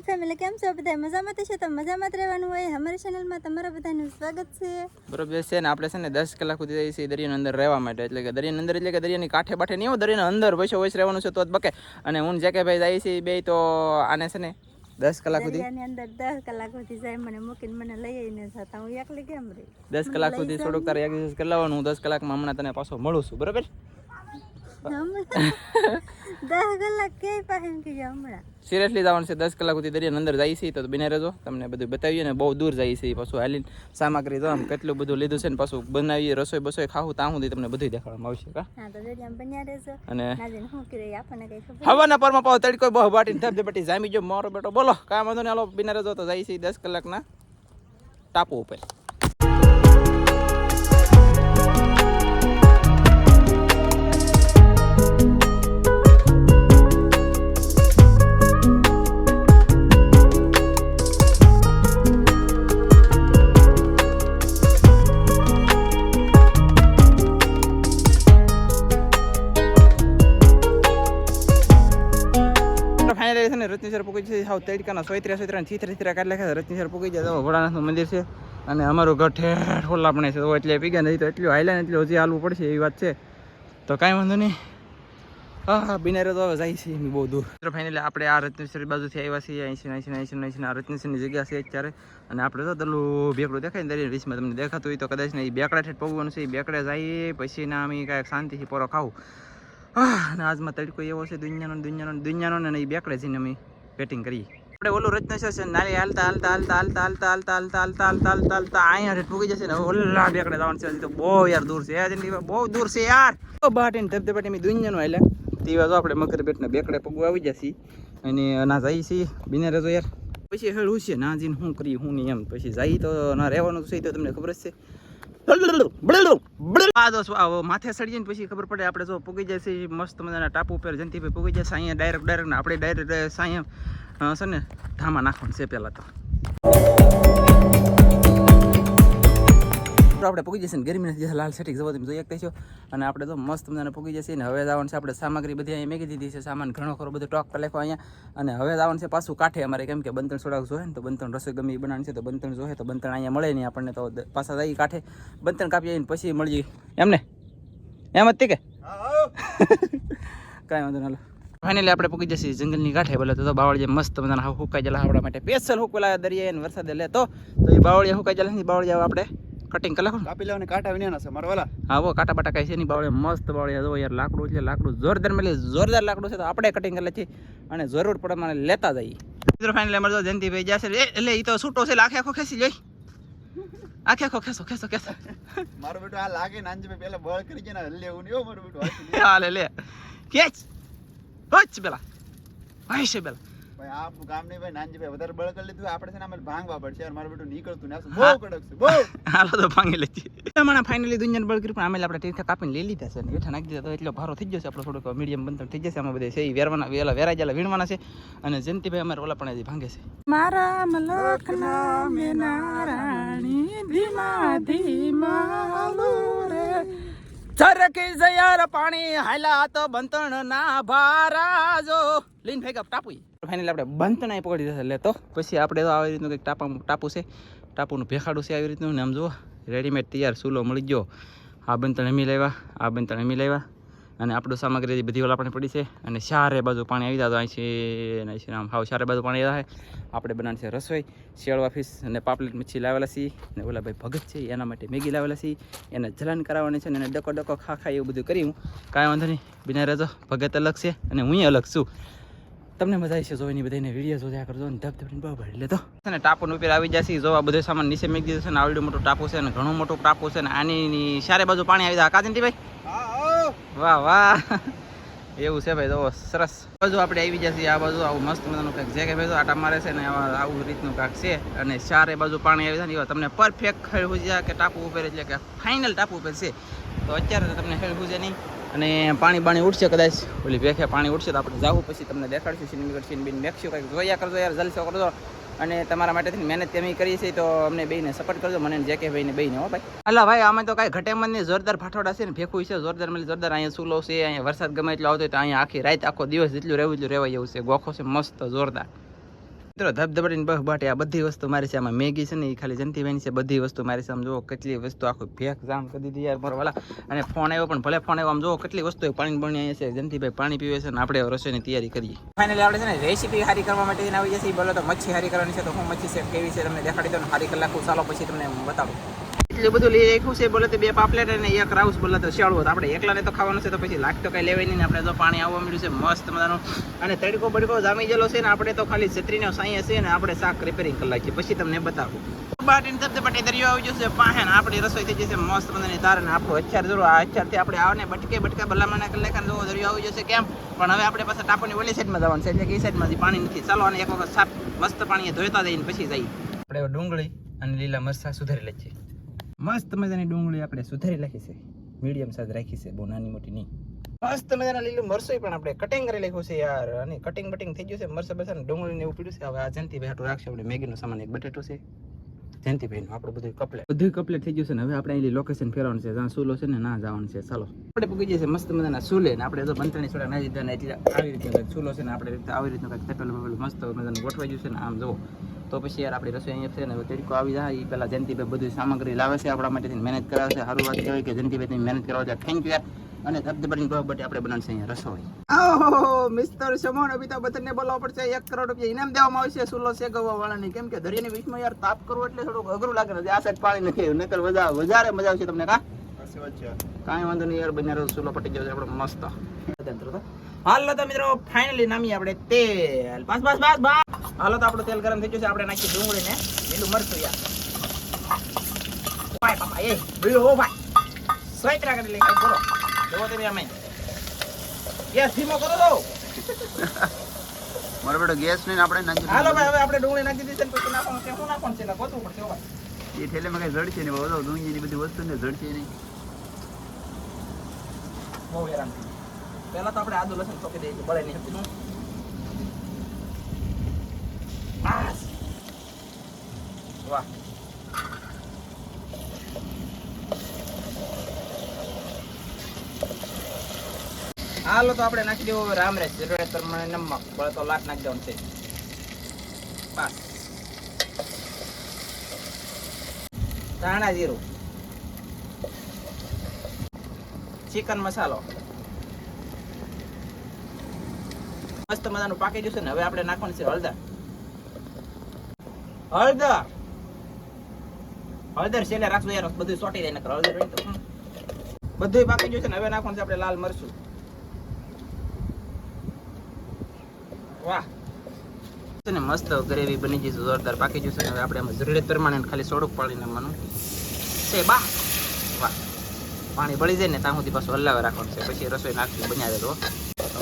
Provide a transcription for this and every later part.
YouTube family કેમ છો બધા? મજામાં તો છે તો મજામાં જ રહેવાનું હોય. અમારી ચેનલમાં તમારા બધાનું સ્વાગત છે. બરોબર છે ને આપણે છે ને દસ કલાક સુધી જઈએ છીએ દરિયાની અંદર રહેવા માટે. એટલે કે દરિયાની અંદર એટલે કે દરિયાની કાંઠે બાઠે નહીં હોય દરિયાની અંદર વૈસો વૈસ રહેવાનું છે તો જ બકે. અને હું જે કે ભાઈ જઈએ છીએ બે તો આને છે ને દસ કલાક સુધી અંદર દસ કલાક સુધી જાય મને મૂકીને મને લઈ આવીને જતા. હું એકલી કેમ રહી? દસ કલાક સુધી થોડુંક તારે એક્સરસાઇઝ કરી લેવાનું હું દસ કલાકમાં હમણાં તને પાછો મળું છું. બરોબર? સિરિયસલી જવાનું છે દસ કલાક સુધી દરિયાની અંદર જાય છે તો બિને રહેજો. તમને બધું બતાવીએ ને બહુ દૂર જાય છે પાછું હાલીને સામગ્રી જો આમ કેટલું બધું લીધું છે ને પાછું બનાવીએ રસોઈ બસોઈ ખાવું ત્યાં સુધી તમને બધું દેખાડવામાં આવશે તો અને હવાના પરમાં પાવ તડકો બહુ બાટીને ધબ ધબટી જામી જો મારો બેટો બોલો કાંઈ વાંધો નહીં હાલો બિના રહેજો તો જાય છે દસ કલાકના ટાપુ ઉપર. સાવ તડકાના સોયત્રા સોયત્રા છીત્રા છીત્રા કાઢી નાખ્યા રત્નેશ્વર પૂકી જાય તો ભોળાનાથનું મંદિર છે અને અમારું ઘર ઠેઠ ખોલાપણે છે તો એટલે પીગા નહીં તો એટલું હાલ્યા ને એટલું હજી હાલવું પડશે એવી વાત છે તો કાંઈ વાંધો નહીં હા હા બિનારે તો જાય છે બહુ દૂર મિત્રો ફાઇનલી આપણે આ રત્નેશ્વરી બાજુથી આવ્યા છીએ અહીંથી અહીંથી અહીંથી અહીંથી આ રત્નેશ્વરની જગ્યા છે અત્યારે અને આપણે તો તલું બેકડું દેખાય ને દરિયા વીસમાં તમને દેખાતું હોય તો કદાચ ને એ બેકડા ઠેઠ પગવાનું છે એ બેકડે જઈએ પછી ના અમે કાંઈક શાંતિથી પોરો ખાવું અને આજમાં તડકો એવો છે દુનિયાનો દુનિયાનો દુનિયાનો ને એ બેકડે જઈને અમે બેટિંગ કરી આપણે ઓલું રચના છે નાલી હાલતા હાલતા હાલતા હાલતા હાલતા હાલતા હાલતા હાલતા હાલતા હાલતા હાલતા અહીંયા ઠેઠ પૂગી જશે ને ઓલા બેકડે જવાનું છે તો બહુ યાર દૂર છે યાર બહુ દૂર છે યાર બાટીને ધબધબાટી મેં દુનિયાનો હાલ્યા તેવા તો આપણે મકર બેટને બેકડે પગવા આવી જશે અને ના જઈ છીએ બિને રહેજો યાર પછી હેળ છે ના જઈને શું કરીએ શું નહીં એમ પછી જાય તો ના રહેવાનું છે તો તમને ખબર જ છે આ તો શું માથે સડી જઈને પછી ખબર પડે આપણે જો પૂગી જાય છે, મસ્ત મજાના ટાપુ ઉપર જંતીભાઈ પૂગી જાય છે, અહીંયા ડાયરેક્ટ ડાયરેક્ટ આપણે ડાયરેક્ટ સાંયા છે ને, ધામા નાખવાનું છે પહેલાં તો. આપણે પૂગી જશે ને ગરમી નથી લાલ સેટિંગ જવા તમે જોઈ છો. અને આપણે તો મસ્ત તમને પૂગી જશે ને, હવે જવાનું છે આપણે સામગ્રી બધી અહીંયા મેગી દીધી છે, સામાન ઘણો ખરો, બધો ટોક પર લખો અહીંયા. અને હવે જવાનું છે પાછું કાંઠે અમારે, કેમ કે બંતણ સોડાક જોઈએ ને, તો બંતણ રસોઈ ગમે બનાવવાની છે, તો બંતણ જોઈએ તો બંતણ અહીંયા મળે નહીં આપણને, તો પાછા જઈએ કાંઠે. બંતણ કાપી આવીને પછી મળીએ. એમને? એમ જ કે? કાંઈ વાંધો ના ફાઇનલી આપણે પૂકી જશે જંગલની કાંઠે બોલે તો બાવળીએ મસ્ત મજાના હુકાઈ જલા આપણા માટે સ્પેશિયલ હુકવેલા દરિયા અને વરસાદે લે તો એ બાવળીએ હુકાઈ જલા બાવળીયા આપણે કટિંગ કરી નાખો ને. કાપી લેવાને કાંટા વિના છે મારા વાલા. હા વો કાંટા બાટા કાંઈ છે નહીં બાવળે મસ્ત બાવળે જો યાર લાકડું એટલે લાકડું જોરદાર મળે જોરદાર લાકડું છે તો આપણે કટિંગ કરી છીએ અને જરૂર પડે મને લેતા જઈએ. મિત્રો ફાઇનલ અમારે જો જયંતિભાઈ જશે એટલે એ તો છૂટો છે લાખે આખે આખો ખેંચી જોઈ આખે આખો ખેસો ખેસો ખેસો મારો બેટો આ લાગે નાનજી ભાઈ પેલા બળ કરી કે ને હલ્લે હું નહીં મારો બેટો હાચું લે. હાલે લે. ખેંચ. હોચ પેલા. ભાઈ છે પેલા. ભાઈ આ આપણું કામ નહીં ભાઈ નાનજી ભાઈ વધારે બળ કરી લીધું આપણે છે ને અમે ભાંગવા પડશે. યાર મારું બેટું નીકળતું ને. બહુ કડક છે બહુ. હાલો તો ભાંગી લેતી હમણાં ફાઇનલી દુનિયાને બળ કર્યું પણ અમે આપણે તીર્થે કાપીને લઈ લીધા છે. ને બેઠા નાખી દીધા તો એટલો ભારો થઈ જશે આપણો થોડુંક મીડિયમ બંધ થઈ જશે. અમે બધા છે એ વેરવાના વેલા વેરાઈ જાય વીણવાના છે. અને જયંતિભાઈ અમારે ઓલા પણ હજી ભાંગે છે. મારા મલકના મેના નારાણી ધીમા ધીમા ચરકી જયાર પાણી હાલા તો બંતણ ના ભારા જો લીન ભેગા ટાપુ ફાઇનલ આપણે બંતણ પકડી દીધા લે તો, પછી આપણે તો આવી રીતનું કંઈક ટાપા, ટાપુ છે. ટાપુનું ભેખાડું છે આવી રીતનું ને આમ જુઓ. રેડીમેડ તૈયાર સૂલો મળી ગયો. આ બંતણ એમી લેવા, આ બંતણ એમી લેવા. અને આપણું સામગ્રી બધી ઓલા પણ પડી છે. અને ચારે બાજુ પાણી આવી જાય તો અહીં છે અને છે આમ હાવ ચારે બાજુ પાણી આવે આપણે બનાવી છે રસોઈ શિયાળવા ફિશ અને પાપલેટ મચ્છી લાવેલા છીએ. અને ઓલા ભાઈ ભગત છે, એના માટે મેગી લાવેલા છીએ. એને જલન કરાવવાની છે અને એને ડકો ડકો ખા ખા એવું બધું કરી હું. કાંઈ વાંધો નહીં, બિના રહેજો. ભગત અલગ છે અને હું અલગ છું. તમને મજા આવી છે જોવાની બધાને વીડિયો જોયા કરજો અને ધબ ધબને બહુ ભરી લેતો છે ટાપુની ઉપર આવી જશે જોવા બધો સામાન નીચે મેકી દીધો છે ને આવડું મોટું ટાપુ છે અને ઘણું મોટું ટાપુ છે અને આની સારે બાજુ પાણી આવી જાય. કાજંતી ભાઈ હા. આવો. વાહ વાહ. એવું છે ભાઈ, તો સરસ. બાજુ આપણે આવી જશે આ બાજુ આવું મસ્ત મજાનું કંઈક જે કે ભાઈ આટા મારે છે ને, આવું રીતનું કાંક છે. અને ચારે બાજુ પાણી આવી જાય ને તમને પરફેક્ટ ખેડ હુજ્યા કે ટાપુ ઉપર, એટલે કે ફાઇનલ ટાપુ ઉપર છે. તો અત્યારે તમને ખેડ હુજે નહીં. અને પાણી બાણી ઉઠશે કદાચ. ઓલી ભેખે પાણી ઉઠશે તો આપણે જાવું પછી તમને દેખાડશું સીન બીન મેકશું, કંઈક જોયા કરજો યાર, જલસો કરજો. અને તમારા માટેથી મહેનત તેમ કરીએ છીએ, તો અમને બેને સપોર્ટ કરજો, મને જે કે ભાઈને બેને હો ભાઈ. અલા ભાઈ, આમાં તો કાંઈ ઘટે મન નહીં જોરદાર ફાટોડા છે ને, ભેખું છે, જોરદાર મળી જોરદાર. અહીંયા સુલો છે, અહીંયા વરસાદ ગમે એટલો આવતો હોય તો અહીંયા આખી રાત, આખો દિવસ જેટલું રહેવું એટલું રહેવાય એવું છે. ગોખો છે, મસ્ત, જોરદાર. મિત્રો, ધબધબાટીને બહ બાટે આ બધી વસ્તુ મારી છે આમાં મેગી છે ને એ ખાલી જંતીભાઈની છે, બધી વસ્તુ મારી છે આમ જુઓ કેટલી વસ્તુ આખું ભેગ જામ કરી દીધી યાર મારો અને ફોન આવ્યો પણ ભલે ફોન આવ્યો, આમ જુઓ કેટલી વસ્તુ પાણી બની અહીંયા છે. જંતીભાઈ પાણી પીવે છે ને આપણે રસોઈની તૈયારી કરીએ. ફાઇનલી આપણે છે ને રેસીપી હારી કરવા માટે આવી જશે. બોલો તો મચ્છી હારી કરવાની છે તો હું મચ્છી છે, કેવી છે, તમને દેખાડી દો ને. સારી કલાક ચાલો પછી તમને બતાડું એટલું બધું લઈ રાખ્યું છે બોલે બે પાપલેટ અને એક રાઉસ બોલે તો શિયાળું આપણે એકલાને તો ખાવાનું છે, તો પછી લાખ તો કઈ લેવાય નહીં આપણે તો પાણી આવવા મળ્યું છે, મસ્ત મજાનું. અને તડકો બડકો જામી ગયેલો છે ને આપણે તો ખાલી છત્રીનો સાંઈ હશે ને આપણે શાક રિપેરિંગ કરી લાગીએ પછી તમને બતાવું. બાટીને દરિયો આવી જશે પાહે ને આપણી રસોઈ થઈ જશે મસ્ત મજાની ને આપણું અત્યાર જરૂર. આ આપણે આવને બટકે બટકા ભલામણા કરી દરિયો આવી જશે કેમ? પણ હવે આપણે પાછા ટાપુની ઓલી સાઈડમાં જવાનું છે, એટલે એ સાઈડમાંથી પાણી નથી. એક વખત સાફ, મસ્ત પાણીએ ધોતા જઈને પછી આપણે ડુંગળી અને લીલા મરચાં સુધારી લઈએ. મસ્ત મજાની ડુંગળી આપણે સુધારી રાખી છે. મીડિયમ સાઈઝ રાખી છે બહુ નાની મોટી નહીં. મસ્ત મજાના લીલું મરસોઈ પણ આપણે કટિંગ કરી લખ્યું છે યાર. અને કટિંગ બટિંગ થઈ ગયું છે મરસા બસ ને ડુંગળી ને એવું પીડ્યું છે. હવે આ જયંતિભાઈ હાટું રાખશે આપણે મેગીનો સામાન એક બટેટો છે. જયંતિભાઈ નું આપણું બધું કપલેટ. બધું કપલેટ થઈ ગયું છે ને હવે આપણે અહીં લોકેશન ફેરવાનું છે. જ્યાં સુલો છે ને ના જવાનું છે. ચાલો. આપણે પૂગી જઈએ મસ્ત મજાના સુલે ને આપણે તો બંતણી છોડા ના દીધા ને આવી રીતે સુલો છે ને આપણે આવી રીતનું કંઈક તપેલું બપેલું મસ્ત મજાનું ગોઠવાઈ ગયું છે ને આમ જુઓ. તો પછી યાર આપણી રસોઈ અહીંયા છે ને તરીકો આવી જાય. એ પહેલાં જયંતિભાઈ બધું સામગ્રી લાવે છે આપણા માટેથી મહેનત કરાવે છે. સારું વાત કહેવાય કે જયંતિભાઈ તમે મહેનત કરવા જાય થેન્ક યુ યાર. અને ધબધબાની બહબટી આપણે બનાવશે અહીંયા રસોઈ. ઓહો મિસ્ટર સમોન અમિતાભ બચ્ચનને બોલાવવા પડશે. એક કરોડ રૂપિયા ઇનામ દેવામાં આવશે સુલો શેકવવા વાળાને. કેમ કે દરિયાની વીચમાં યાર તાપ કરવો એટલે થોડુંક અઘરું લાગે ને. આ સાઈડ પાણી નથી નકર વધારે વધારે મજા આવશે તમને કા? છે કાંઈ વાંધો નહીં યાર બન્યા સુલો પટી જશે આપણે મસ્ત. હાલ તો મિત્રો ફાઇનલી નામી આપણે તેલ. બસ બસ બસ બસ. હાલો તો આપણું તેલ ગરમ થઈ ગયું છે. આપણે નાખી ડુંગળીને. લીલું મરચું યાર. ભાઈ બાપા એ બીલો ઓ ભાઈ. સ્વાઈતરા કરી લઈ કરો જોવો તમે અમે યસ ધીમો કરો દો મારો બેટો ગેસ નહીં આપણે નાખી હાલો ભાઈ હવે આપણે ડુંગળી નાખી દીધી છે પછી નાખવાનું છે. શું નાખવાનું છે? ગોતવું પડશે ભાઈ. એ થેલેમાં કઈ જડશે નહીં બધો ડુંગળીની બધી વસ્તુ ને જડશે નહીં. બહુ હેરાન થઈ પહેલા તો આપણે આદુ લસણ ચોકી દઈએ બળે નહીં સમજી બસ વાહ. હાલો તો આપણે નાખી દેવો રામ રામરેજ જરૂર પ્રમાણે નમક બળે તો લાટ નાખી દેવાનું છે. બસ ધાણા જીરું. ચિકન મસાલો મસ્ત મજાનું પાકી જશે ને. હવે આપણે નાખવાનું છે હળદર. હળદર? હળદર છેલ્લે રાખશું યાર બધું સોટી જાય, નકર હળદર તો. બધું પાકી જશે ને, હવે નાખવાનું છે આપણે લાલ મરચું. વાહ. ને, મસ્ત ગ્રેવી બની જશે જોરદાર પાકી જશે હવે આપણે એમાં જરૂરિયાત પ્રમાણે ખાલી સોડું પાણી નાખવાનું છે, બા. વાહ. પાણી બળી જાય ને, ત્યાં સુધી પાછું હલાવે રાખવાનું છે. પછી રસોઈ નાખી બનાવે તો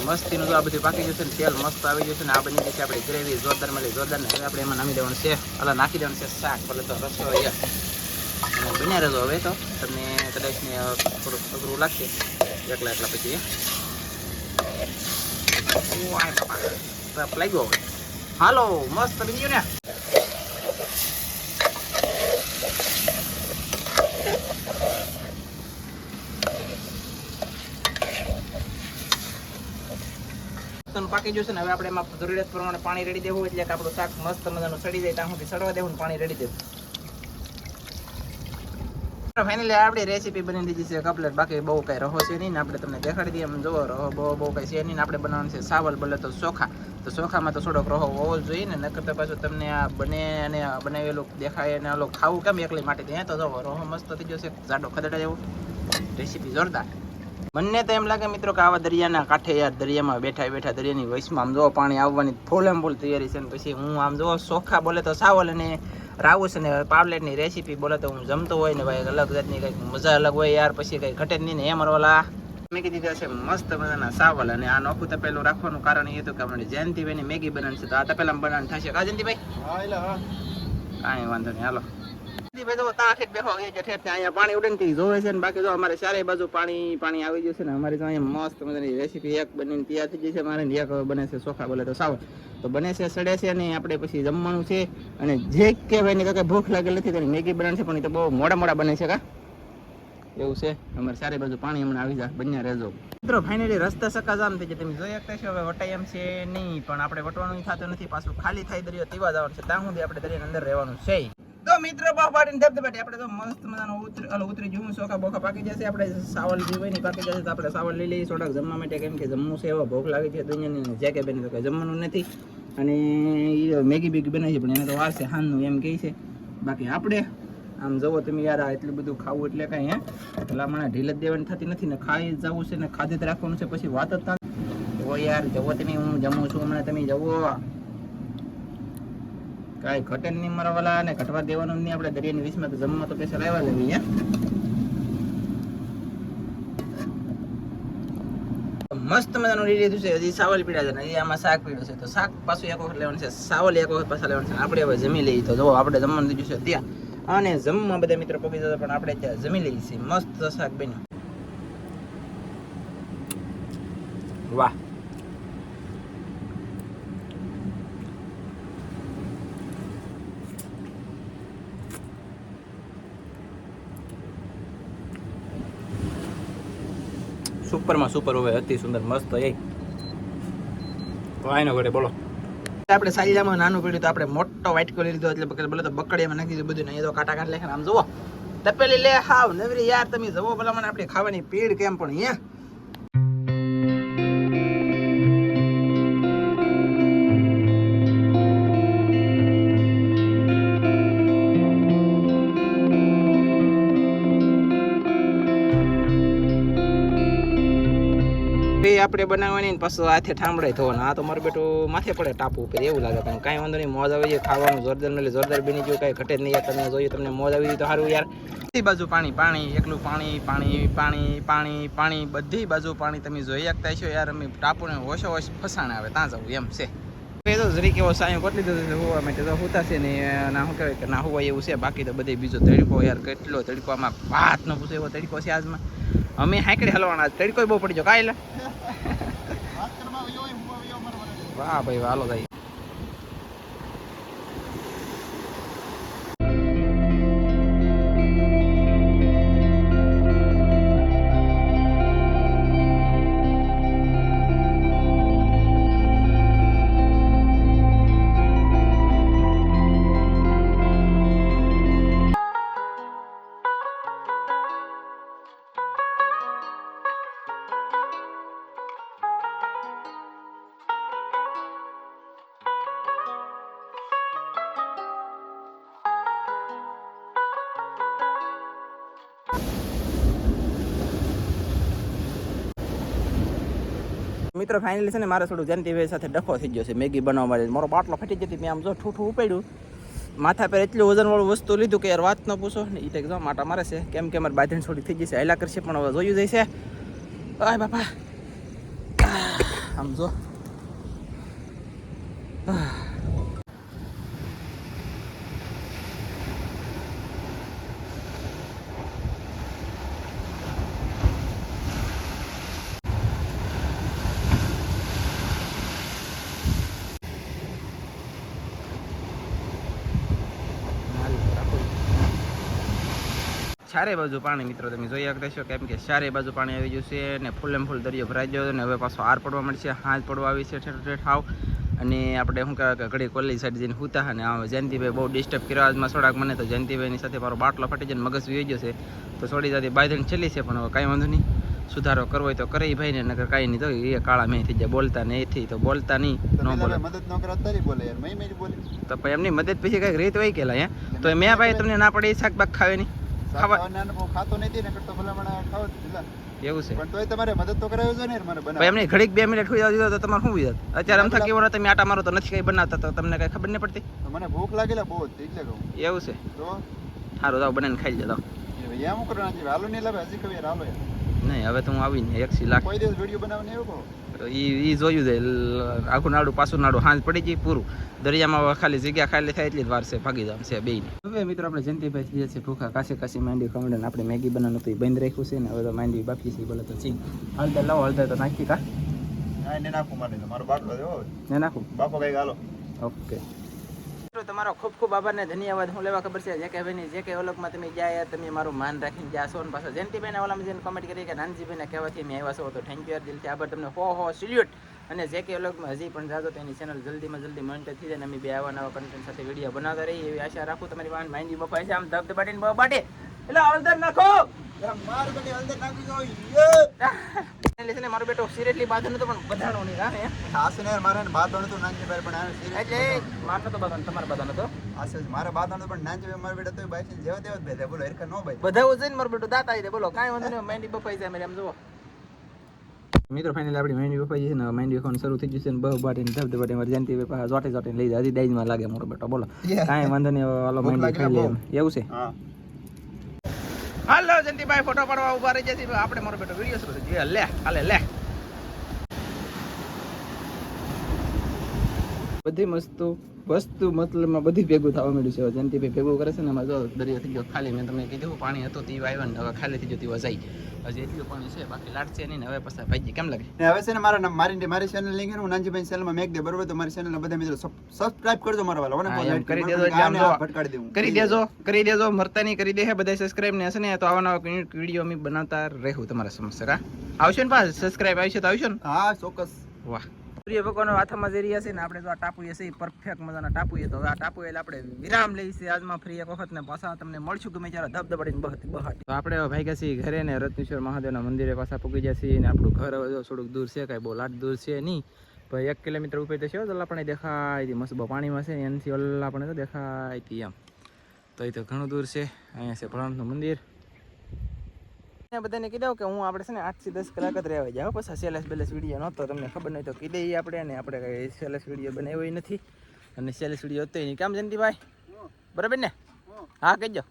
મસ્તીનું તો આ બધું પાકી જશે ને, તેલ મસ્ત આવી જશે ને, આ બની જશે આપણી ગ્રેવી, જોરદાર મળી જોરદાર ને, હવે આપણે એમાં નામી દેવાનું છે. અલા નાખી દેવાનું છે શાક, ભલે તો રસોઈ બન્યા રહેજો હવે તો. તમને કદાચ ને થોડુંક અઘરું લાગશે. એકલા એકલા પછી લાગ્યો હાલો, મસ્ત બની ગયો ને પાકી જશે ને, હવે આપણે એમાં જરૂરિયાત પ્રમાણે પાણી રેડી દેવું, એટલે કે આપણું શાક મસ્ત મજાનું સડી જાય ત્યાં સુધી સડવા દેવું પાણી રેડી દેવું. ફાઇનલી આપણી રેસીપી બની દીધી છે કપલેટ. બાકી બહુ કંઈ રહો છે નહીં ને આપણે તમને દેખાડી દઈએ. એમ જોવો, રહો બહુ બહુ કઈ છે નહીં આપણે બનાવવાનું છે સાવલ બલે તો ચોખા. તો ચોખામાં તો થોડોક રહો હોવો જોઈએ ને, નકર તો પાછું તમને આ બને અને બનાવેલું દેખાય અને ઓલું ખાવું કેમ એકલી માટે ત્યાં? તો રહો મસ્ત થઈ જશે જાડો ખદડા જેવું રેસીપી જોરદાર. મને તો એમ લાગે મિત્રો કે આવા દરિયાના કાંઠે યાર દરિયામાં બેઠા બેઠા દરિયાની વયસમાં આમ જો પાણી આવવાની ફૂલ એમ ફૂલ તૈયારી છે ને પછી હું આમ જો સોખા બોલે તો સાવલ અને રાઉસ અને પાવલેટની રેસીપી બોલે તો હું જમતો હોય ને ભાઈ અલગ જાતની કંઈક મજા અલગ હોય યાર પછી કંઈ ઘટે જ નહીં ને એમ રોલા મેગી દીધા છે મસ્ત મજાના સાવલ અને આ નોખું તપેલું રાખવાનું કારણ એ હતું કે આપણે જયંતિભાઈની મેગી બનાવવાની છે તો આ તપેલામાં બનાવવાની થશે. કા જયંતિભાઈ? હા. કાંઈ વાંધો નહીં હાલો. પાણી ને બાકી જો અમારે ચારે બાજુ પાણી પાણી આવી ગયું ને અમારે અહીંયા મસ્ત રેસીપી એક બનીને તૈયાર થઈ એક બને છે ચોખા તો સાવ. તો બને છે, સડે છે અને આપણે પછી જમવાનું છે અને જે કે ભાઈ ને કાંઈ ભૂખ લાગેલ નથી તેની મેગી બનાવશે પણ બહુ મોડા મોડા બને છે કા એવું છે, અમારે ચારે બાજુ પાણી હમણાં આવી જાય બંને રહેજો. મિત્રો ફાઇનલી રસ્તા સકાજામ થઈ જાય તમે જોઈ શકતા છો હવે વટાઈ એમ છે નહીં, પણ આપણે વટવાનું થતું નથી, પાછું ખાલી થાય દરિયો તેવા જવાનું છે, ત્યાં સુધી આપણે દરિયાની અંદર રહેવાનું છે. તો મિત્રો પાડીને ધબધબાટી આપણે તો મસ્ત મજાનો ઉતરી ઉતરી જવું ચોખા બોખા પાકી જશે. આપણે સાવલ હોય પાકી જશે તો આપણે સાવલ લઈ લઈએ. થોડાક જમવા માટે કેમ કે જમવું છે, એવો ભોગ લાગી છે દુનિયાની. જે કે બેન તો કંઈ જમવાનું નથી. અને એ મેગી બેગી બનાવી છે, પણ એને તો વાર છે હાનનું એમ કહે છે. બાકી આપણે, આમ જવો તમે યાર, આ એટલું બધું ખાવું એટલે કાંઈ, હે? મને ઢીલ જ દેવાની થતી નથી ને ખાઈ જવું છે ને ખાધે જ રાખવાનું છે, પછી વાત જ થાય ઓ યાર જવો તમે, હું જમું છું, હમણાં તમે જવો કાંઈ ઘટે નહીં મારા વાલા ને ઘટવા દેવાનું નહીં. આપણે દરિયાની વીસમાં તો જમવા તો પૈસા લાવવા લેવી મસ્ત મજાનું રેડી લીધું છે. હજી સાવલ પીડા છે ને હજી આમાં શાક પીડ્યું છે. તો શાક પાછું એક વખત લેવાનું છે. સાવલ એક વખત પાછા લેવાનું છે. આપણે હવે જમી લઈએ. તો જો, આપણે જમવાનું દીધું છે ત્યાં. અને જમવા બધા મિત્રો પગી જતા, પણ આપણે ત્યાં જમી લઈએ છીએ. મસ્ત શાક બન્યું. વાહ. સુપરમાં સુપર હોય અતિ સુંદર, મસ્ત, એ. વાયનો ઘડે બોલો. આપણે સાલિયામાં નાનું પડ્યું તો આપણે મોટો વાઇટ કલર લીધો, એટલે બોલે તો બકડીયામાં નાખી દીધું બધું એ તો કાટા કાટ લેખે આમ જુઓ. તપેલી લે હાવ, નવરી યાર, તમે જવો ભલા મને આપણે ખાવાની પીડ કેમ પણ અહીંયા બનાવવાની ને પાછું હાથે ઠામડાય થવાનું. આ તો મારું બેટું માથે પડે ટાપુ ઉપર એવું લાગે પણ કાંઈ વાંધો નહીં મોજ આવી જાય ખાવાનું જોરદાર એટલે જોરદાર બની ગયું કાંઈ ઘટે જ નહીં યાર તમે જોયું તમને મોજ આવી તો સારું યાર. બધી બાજુ પાણી પાણી એકલું પાણી પાણી પાણી પાણી પાણી બધી બાજુ પાણી તમે જોઈ શકતા છો યાર. અમે ટાપુને હોશો હોશ ફસાણે આવે ત્યાં જવું એમ છે. એ તો જરીક એવો સાયો કોટલી દીધો છે હોવા માટે તો હોતા છે ને ના શું કહેવાય કે ના હોવા એવું છે. બાકી તો બધે બીજો તડકો યાર કેટલો તડકો આમાં વાત ન પૂછે એવો તડકો છે આજમાં. અમે હાંકડી હલવાના તડકો બહુ પડી જો કાંઈ વાહ ભાઈ વાલો ભાઈ. મિત્રો ફાઇનલી છે ને મારે થોડું જયંતિભાઈ સાથે ડખો થઈ ગયો છે, મેગી બનાવવા માટે. મારો બાટલો ફાટી જતી મેં આમ જો ઠૂઠું ઉપાડ્યું. માથા પર એટલું વજનવાળું વસ્તુ લીધું કે યાર વાત ન પૂછો. ને એ તો માટા મારે છે. કેમ કે મારે બાંધણી થોડી થઈ જશે હેલા કરશે, પણ હવે જોયું જશે આય બાપા. આમ જો. ચારે બાજુ પાણી મિત્રો તમે જોઈ શકતા છો કેમ કે ચારે બાજુ પાણી આવી ગયું છે ને ફૂલેમ ફૂલ દરિયો ભરાઈ ગયો અને હવે પાછો હાર પડવા મળશે હાથ પડવા આવી છે ઠેઠ ઠેઠ હાવ. અને આપણે શું કહેવાય કે ઘડી કોલેજ સાઈડ જઈને હુતા અને આ જયંતિભાઈ બહુ ડિસ્ટર્બ કર્યો આજમાં થોડાક મને તો જયંતિભાઈની સાથે મારો બાટલો ફાટી જઈને મગજ વી ગયો છે. તો થોડી જાતિ બાયધણ છેલ્લી છે પણ હવે કાંઈ વાંધો નહીં. સુધારો કરવો હોય તો કરે ભાઈ ને નકર કાંઈ નહીં તો એ કાળા મેં થઈ જાય બોલતા ને એથી તો બોલતા નહીં ન બોલે. મદદ ન કરો તારી બોલે યાર મેં મેં બોલી તો પછી એમની મદદ પછી કંઈક રીત હોય કેલા હે? તો મેં ભાઈ તમને ના પડે શાક બાક ખાવે નહીં ખાવા ખાતો નથી ને તો ભલા મને ખાવ એવું છે. પણ તોય તમારે મદદ તો કરાવી જોઈએ ને મને બનાવ એમને ઘડીક બે મિનિટ હોઈ જાવ તો તમારે શું અત્યારે આમ થાકી વળો તમે આટા મારો તો નથી કઈ બનાવતા તો તમને કઈ ખબર નહીં પડતી? મને ભૂખ લાગેલા બહુ જ એટલે કહું. એવું છે. તો? સારું જાવ બનાવીને ખાઈ લેજો એમ હું કરવાના છે હાલો નહીં લાવે હજી કવિ હાલો નહીં હવે તો હું આવીને એકસી લાખ કોઈ દિવસ વીડિયો બનાવવાની એવું કહો. ઈ એ જોયું છે આખું નાડું પાછું નાડું હાંજ પડી ગઈ પૂરું. દરિયામાં ખાલી જગ્યા ખાલી થાય એટલી જ વાર છે ભાગી જવાનું છે બેયને. હવે મિત્રો આપણે જયંતિભાઈ થઈએ છે ભૂખા કાશે કાશી માંડી ખમણે આપણે મેગી બનાવવાનું તો એ બંધ રાખ્યું છે ને હવે તો માંડી બાકી છે બોલે તો ચી હળદર લાવો હળદર તો નાખી કા? નાખું મારે મારો ને નાખું? બાપો કઈ ગાલો. ઓકે. તમારો ખૂબ ખૂબ આભાર ને ધન્યવાદ. હું લેવા ખબર છે, જે કે ભાઈની, જે કે ઓલગમાં તમે ગયા તમે મારું માન રાખીને ગયા છો. ને પાછા જયંતિભાઈને ઓલામાં જઈને કમેન્ટ કરી કે નાનજીભાઈને કહેવાથી મેં આવ્યા છો. તો થેન્ક યુ યાર દિલથી આભાર તમને. હો હો સિલ્યુટ અને જે કે ઓલગમાં હજી પણ જાજો તો એની ચેનલ જલ્દીમાં જલ્દી મોનિટર થઈ જાય અને અમે બે આવા નવા કન્ટેન્ટ સાથે વીડિયો બનાવતા રહીએ એવી આશા રાખું. તમારી વાન માઇન્ડી બફાય છે. આમ ધબ ધબાટીને બહુ બાટે. એટલે હળદર નાખો. માર બની અંદર નાખી દો યે. એટલે મારો બેટો સિરિયસલી બાંધો નતો પણ બધાનો નહીં રાહ હે ને મારે બાદ દોણ તો નાનજીભાઈ પણ એટલે માર નતો બાંધો તમારા બધાનો તો આસે મારે બાદ દોણ પણ નાનજીભાઈ મારા બેટા તોય બાઈક જેવા તેવા જ ભેદે બોલો હરખા નો ભાઈ બધા જઈને મારો બેટો દાતા આવી બોલો કાંઈ વાંધો નહીં માઇન્ડી બફાઈ જાય આમ જુઓ. મિત્રો ફાઇનલ આપણી મહેંદી બફાઈ છે ને મહેંદી બફાવાનું શરૂ થઈ જશે છે ને બહુ બાટીને ધબ ધબાટી મારી જયંતિ પાસે જોટે જોટે લઈ જાય હજી ડાઈજમાં લાગે મારો બેટો બોલો. કાંઈ વાંધો નહીં હવે ઓલો ભૂખ ખાઈ લે એવું છે? હા. હાલો જયંતિભાઈ, ફોટો પાડવા ઊભા રહી જશે આપણે મારો બેટો વીડિયો થઈ ગયો લે, હાલે, લે. બધી વસ્તુ વસ્તુ મતલબમાં બધી ભેગું થવા મળ્યું છે. જયંતિભાઈ ભેગું કરે છે ને એમાં જો દરિયો થઈ ગયો ખાલી મેં તમને કીધું પાણી હતું તે આવ્યો ને હવે ખાલી થઈ જતી તેવા જાય હજી એટલું પાણી છે બાકી લાટશે નહીં હવે પછી ભાઈ કેમ લાગે? હવે છે ને મારા નામ- મારી મારી ચેનલ લિંક હું નાનજીભાઈ ચેનલમાં મેક દે બરોબર તો મારી ચેનલ બધા મિત્રો સબસ્ક્રાઇબ કરજો મારા like કરી દેજો ભટકાડી દેવું. કરી દેજો કરી દેજો મરતા નહીં કરી દે બધા સબસ્ક્રાઇબ ને હશે ને તો આવા નવા વીડિયો અમે બનાવતા રહેવું તમારા સમસ્યા આવશે ને પાસ સબસ્ક્રાઇબ આવશે તો આવશે ને? હા ચોક્કસ. વાહ. સૂર્ય ભગવાન હાથમાં જઈ રહ્યા છે ને, આપણે જો આ ટાપુ છે પરફેક્ટ મજાના ટાપુ છે તો આ ટાપુ એટલે આપણે વિરામ લઈશું આજમાં ફ્રી એક વખત ને પાછા. તમને મળશું ગમે ત્યારે ધબધબાટીને બહતી બહાર. તો આપણે ભાઈ ભાગ્યા છીએ ઘરે ને રત્નેશ્વર મહાદેવના મંદિરે પાછા પૂકી ગયા છીએ ને આપણું ઘર હવે થોડુંક દૂર છે, કાંઈ બહુ લાટ દૂર છે નહીં. ભાઈ એક કિલોમીટર ઉપર તો છે તો પણ દેખાય હતી મસ્ત પાણીમાં છે એનાથી ઓલા પણ તો દેખાય હતી એમ. તો એ તો ઘણું દૂર છે, અહીંયા છે ભણવાનું મંદિર. ને બધાને કીધું કે હું આપણે છે ને આઠથી દસ કલાક જ રહેવા જાવ પછી સેલેસ બેલેસ વીડિયો નહોતો તમને ખબર નહીં તો કીધે ઈ આપણે ને આપણે કઈ સેલેસ વીડિયો બનાવ્યો નથી. અને સેલેસ વીડિયો હતો નહીં કામ જયંતિભાઈ? બરાબર ને? હા કહેજો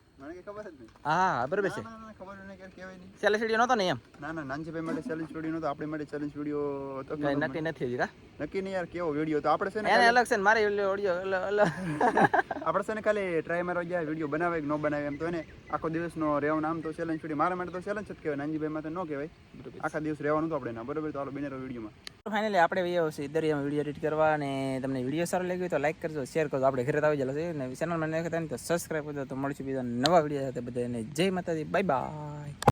હા બરાબર છે. ના, સેલેસ વીડિયો નહોતો એમ? ના ના નાનજીભાઈ માટે ચેલેન્જ વીડિયો નતો આપણે માટે ચેલેન્જ વીડિયો હતો નક્કી નથી હજી નક્કી નહીં યાર કેવો વીડિયો તો આપણે છે ને એને અલગ છે ને મારે ઓડિયો અલગ આપણે છે ને ખાલી ટ્રાય મારવા ગયા વીડિયો બનાવે કે ન બનાવે એમ તો એને આખો દિવસનો રહેવાનું આમ તો ચેલેન્જ છૂટી મારા માટે તો ચેલેન્જ જ કહેવાય. નાનજીભાઈ માટે ન કહેવાય. આખા દિવસ રહેવાનું તો આપણે ના. બરોબર? તો હાલો બને રહો વિડીયોમાં. ફાઇનલી આપણે વીડિયો છે દરિયામાં વીડિયો એડિટ કરવા અને તમને વીડિયો સારો લાગ્યો તો લાઈક કરજો શેર કરજો. આપણે ઘરે તો આવી જશે અને ચેનલ મને તો સબસ્ક્રાઈબ કરજો. તો મળશું બીજા નવા વીડિયો સાથે બધાને. જય માતાજી. Bye bye